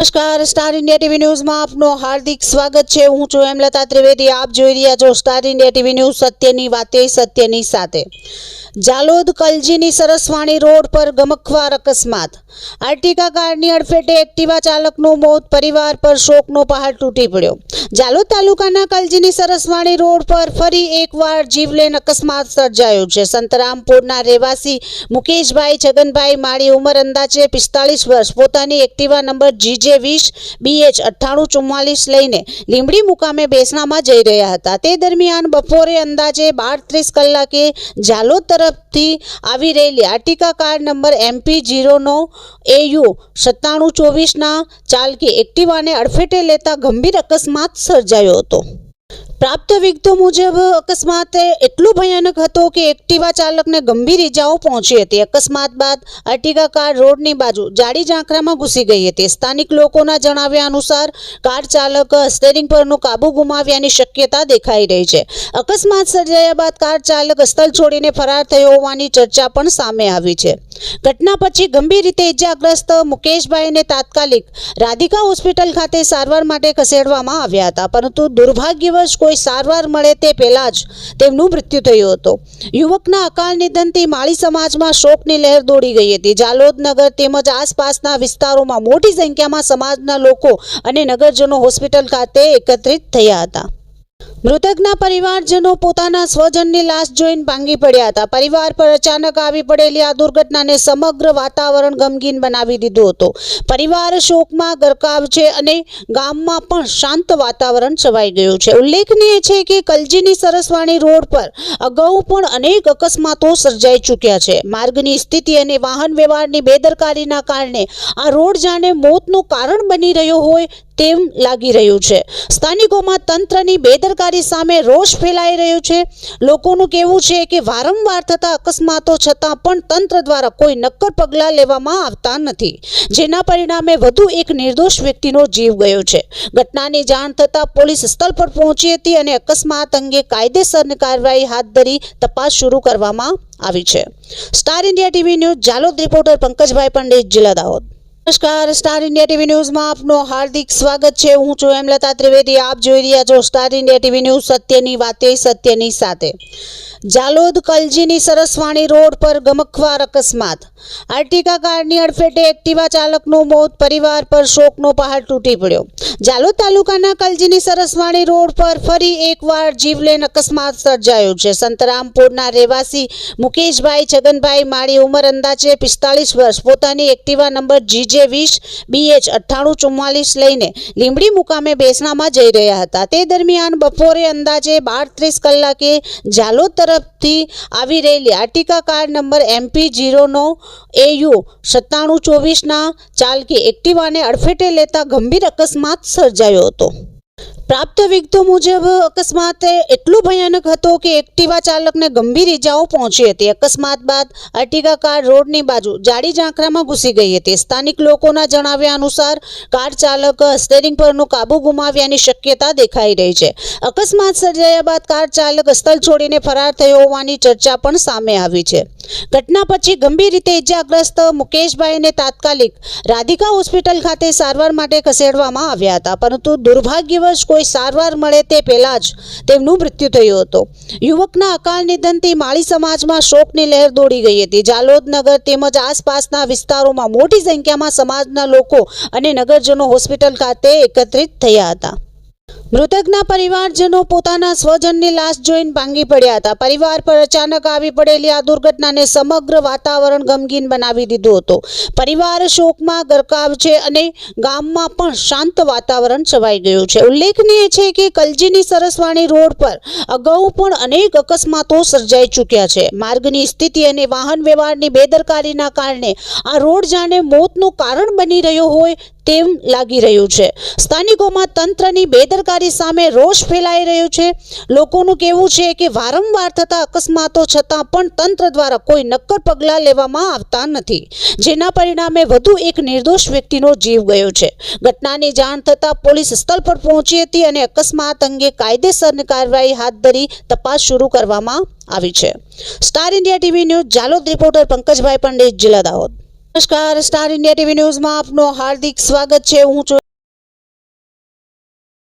નમસ્કાર, star India TV ન્યૂઝમાં આપનું હાર્દિક સ્વાગત છે. હું છું હેમલતા ત્રિવેદી. આપ જોઈ રહ્યા છો સ્ટાર ઇન્ડિયા ટીવી ન્યૂઝ. સત્યની વાતે સત્યની સાથે. જાલોદ કલજીની સરસવાણી રોડ પર ગમખવાર અકસ્માત. આર્ટિકા કારની અડફેટે એક્ટિવા ચાલકનું મોત, પરિવાર પર શોકનો પહાડ તૂટી પડ્યો. જાલોદ તાલુકાના કલજીની સરસવાણી રોડ પર ફરી એકવાર જીવલેન અકસ્માત સર્જાયો છે. સંતરામપુરના રહેવાસી મુકેશભાઈ છગનભાઈ માળી ઉંમર અંદાજે પિસ્તાળીસ વર્ષ. પોતાની એક્ટિવા નંબર જીજે વીસ બીએચ અઠ્ઠાણું ચુમ્માલીસ લઈને લીંબડી મુકામે બેસણામાં જઈ રહ્યા હતા. તે દરમિયાન બપોરે અંદાજે બાર ત્રીસ કલાકે જાલોદ તરફથી આવી રહેલી આર્ટિકા કાર નંબર એમપી જીરોનો એયુ સત્તાણું ચોવીસના ચાલકી એક્ટિવાને અડફેટે લેતા ગંભીર અકસ્માત સર્જાયો હતો. પ્રાપ્ત વિગતો મુજબ અકસ્માત એટલો ભયાનક હતો કે એક્ટિવા ચાલકને ગંભીર ઇજાઓ પહોંચી હતી. અકસ્માત બાદ અર્ટિગા કાર રોડની બાજુ જાડી ઝાંખરામાં ઘૂસી ગઈ હતી. સ્થાનિક લોકોના જણાવ્યા અનુસાર કાર ચાલક સ્ટેરિંગ પરનો કાબુ ગુમાવ્યાની શક્યતા દેખાઈ રહી છે. અકસ્માત સર્જાયા બાદ કાર ચાલક સ્થળ છોડીને ફરાર થયો હોવાની ચર્ચા પણ સામે આવી છે. ઘટના પછી ગંભીર રીતે ઇજાગ્રસ્ત મુકેશભાઈને તાત્કાલિક રાધિકા હોસ્પિટલ ખાતે સારવાર માટે ખસેડવામાં આવ્યા હતા, પરંતુ દુર્ભાગ્યવશ કોઈ સારવાર મળે તે પહેલાં જ તેમનું મૃત્યુ થયું હતું. યુવકના અકાળ નિધનથી માળી સમાજમાં શોકની લહેર દોડી ગઈ હતી. જાલોદ નગર તેમજ આસપાસના વિસ્તારોમાં મોટી સંખ્યામાં સમાજના લોકો અને નગરજનો હોસ્પિટલ ખાતે એકત્રિત થયા હતા. મૃતકના પરિવારજનો પોતાના સ્વજનની લાશ જોઈને ભાંગી પડ્યા હતા. પરિવાર પર અચાનક આવી પડેલી આ દુર્ઘટનાને સમગ્ર વાતાવરણ ગમગીન બનાવી દીધું હતું. પરિવાર શોકમાં ગરકાવ છે અને ગામમાં પણ શાંત વાતાવરણ છવાઈ ગયું છે. ઉલ્લેખનીય છે કે કલજીની સરસવાણી રોડ પર અગાઉ પણ અનેક અકસ્માતો સર્જાઈ ચૂક્યા છે. માર્ગની સ્થિતિ અને વાહન વ્યવહારની બેદરકારીના કારણે આ રોડ જાણે મોતનું કારણ બની રહ્યો હોય તેમ લાગી રહ્યું છે. સ્થાનિકોમાં તંત્રની બેદરકારી સામે રોષ ફેલાઈ રહ્યો છે. લોકોનું કહેવું છે કે વારંવાર થતા અકસ્માતો છતાં પણ તંત્ર દ્વારા કોઈ નક્કર પગલાં લેવામાં આવતા નથી, જેના પરિણામે વધુ એક નિર્દોષ વ્યક્તિનો જીવ ગયો છે. ઘટનાની જાણ થતાં પોલીસ સ્થળ પર પહોંચી હતી અને અકસ્માત અંગે કાયદેસરની કાર્યવાહી હાથ ધરી તપાસ શરૂ કરવામાં આવી છે. Star India TV news, Jhalod reporter Pankajbhai Pandit, જિલ્લા દાહોદ. નમસ્કાર સ્ટાર ઇન્ડિયા ટીવી ન્યૂઝમાં આપનું હાર્દિક સ્વાગત છે. હું છું હેમલતા ત્રિવેદી. આપ જોઈ રહ્યા છો સ્ટાર ઇન્ડિયા ટીવી ન્યૂઝ સત્યની વાતે, સત્યની સાથે. જાલોદ કલજીની સરસવાણી રોડ પર ગમખવાર અકસ્માત. આર્ટિકા કારની અડફેટે એક્ટિવા ચાલકનું મોત, પરિવાર પર શોકનો પહાડ તૂટી પડ્યો. જાલોદ તાલુકાના કલજીની સરસવાણી રોડ પર ફરી એકવાર જીવલેન અકસ્માત સર્જાયો છે. સંતરામપુરના રહેવાસી મુકેશભાઈ છગનભાઈ માળી ઉંમર અંદાજે પિસ્તાળીસ વર્ષ. પોતાની એક્ટિવા નંબર જીજે વીસ બીએચ અઠ્ઠાણું ચુમ્માલીસ લઈને લીંબડી મુકામે બેસણામાં જઈ રહ્યા હતા. તે દરમિયાન બપોરે અંદાજે બાર ત્રીસ કલાકે જાલોદ તરફથી આવી રહેલી આર્ટિકા કાર નંબર એમપી જીરોનો એયુ સત્તાણું ચોવીસના ચાલકી એક્ટિવાને અડફેટે લેતા ગંભીર અકસ્માત સર્જાયો હતો. પ્રાપ્ત વિગતો મુજબ અકસ્માત એટલો ભયાનક હતો કે એક્ટિવા ચાલકને ગંભીર ઇજાઓ પહોંચી હતી. અકસ્માત બાદ અર્ટિગા કાર રોડની બાજુ જાડી ઝાંખરામાં ઘૂસી ગઈ હતી. સ્થાનિક લોકોના જણાવ્યા અનુસાર કાર ચાલક સ્ટેરિંગ પરનો કાબુ ગુમાવ્યાની શક્યતા દેખાઈ રહી છે. અકસ્માત સર્જાયા બાદ કાર ચાલક સ્થળ છોડીને ફરાર થયો હોવાની ચર્ચા પણ સામે આવી છે. ઘટના પછી ગંભીર રીતે ઇજાગ્રસ્ત મુકેશભાઈને તાત્કાલિક રાધિકા હોસ્પિટલ ખાતે સારવાર માટે ખસેડવામાં આવ્યા હતા. પરંતુ દુર્ભાગ્યવશ કોઈ સારવાર મળે તે પહેલાં જ તેમનું મૃત્યુ થયું હતું. યુવકના અકાળ નિધનથી માળી સમાજમાં શોકની લહેર દોડી ગઈ હતી. જાલોદ નગર તેમજ આસપાસના વિસ્તારોમાં મોટી સંખ્યામાં સમાજના લોકો અને નગરજનો હોસ્પિટલ ખાતે એકત્રિત થયા હતા. મૃતકના પરિવારજનો પોતાના સ્વજનની લાશ જોઈને ભાંગી પડ્યા હતા. પરિવાર પર અચાનક આવી પડેલી આ દુર્ઘટનાને સમગ્ર વાતાવરણ ગમગીન બનાવી દીધું હતું. પરિવાર શોકમાં ગરકાવ છે અને ગામમાં પણ શાંત વાતાવરણ છવાઈ ગયું છે. ઉલ્લેખનીય છે કે કલજીની સરસવાણી રોડ પર અગાઉ પણ અનેક અકસ્માતો સર્જાઈ ચૂક્યા છે. માર્ગની સ્થિતિ અને વાહન વ્યવહારની બેદરકારીના કારણે આ રોડ જાણે મોતનું કારણ બની રહ્યો હોય તેમ લાગી રહ્યું છે. સ્થાનિકોમાં તંત્રની બેદરકારી સામે રોષ ફેલાઈ રહ્યો છે. લોકોનું કહેવું છે કે વારંવાર થતા અકસ્માતો છતાં પણ તંત્ર દ્વારા કોઈ નક્કર પગલાં લેવામાં આવતા નથી, જેના પરિણામે વધુ એક નિર્દોષ વ્યક્તિનો જીવ ગયો છે. ઘટનાની જાણ થતાં પોલીસ સ્થળ પર પહોંચી હતી અને અકસ્માત અંગે કાયદેસરની કાર્યવાહી હાથ ધરી તપાસ શરૂ કરવામાં આવી છે. Star India TV news, Jhalod reporter Pankajbhai Pandit જિલ્લા દાહોદ. નમસ્કાર સ્ટાર ઇન્ડિયા ટીવી ન્યૂઝમાં આપનું હાર્દિક સ્વાગત છે. હું